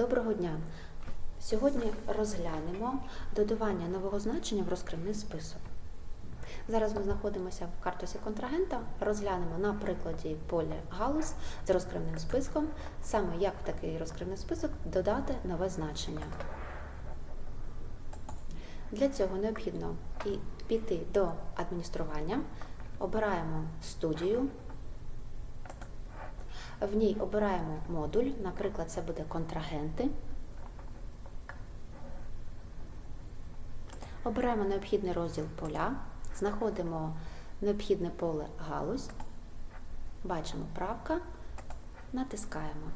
Доброго дня! Сьогодні розглянемо додавання нового значення в розкривний список. Зараз ми знаходимося в картусі контрагента, розглянемо на прикладі поля галузь з розкривним списком, саме як в такий розкривний список додати нове значення. Для цього необхідно і піти до адміністрування, обираємо студію. В ній обираємо модуль, наприклад, це буде контрагенти. Обираємо необхідний розділ поля, знаходимо необхідне поле галузь, бачимо правка, натискаємо.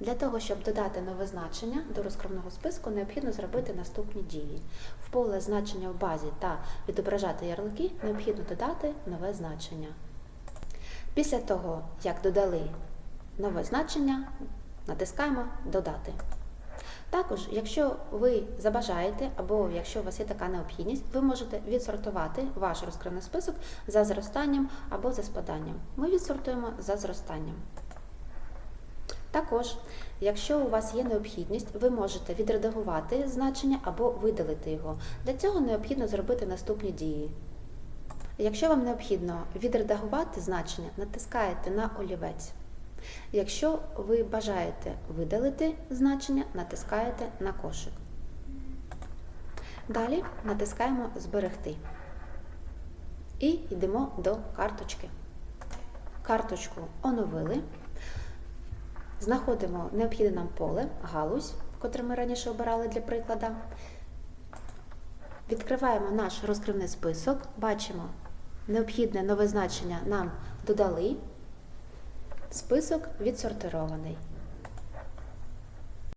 Для того, щоб додати нове значення до розкривного списку, необхідно зробити наступні дії. В поле значення в базі та відображати ярлики необхідно додати нове значення. Після того, як додали нове значення, натискаємо Додати. Також, якщо ви забажаєте, або якщо у вас є така необхідність, ви можете відсортувати ваш розкривний список за зростанням або за спаданням. Ми відсортуємо за зростанням. Також, якщо у вас є необхідність, ви можете відредагувати значення або видалити його. Для цього необхідно зробити наступні дії. Якщо вам необхідно відредагувати значення, натискаєте на олівець. Якщо ви бажаєте видалити значення, натискаєте на кошик. Далі натискаємо Зберегти. І йдемо до карточки. Карточку оновили. Знаходимо необхідне нам поле, галузь, котре ми раніше обирали для прикладу. Відкриваємо наш розкривний список, бачимо, необхідне нове значення нам додали. Список відсортирований.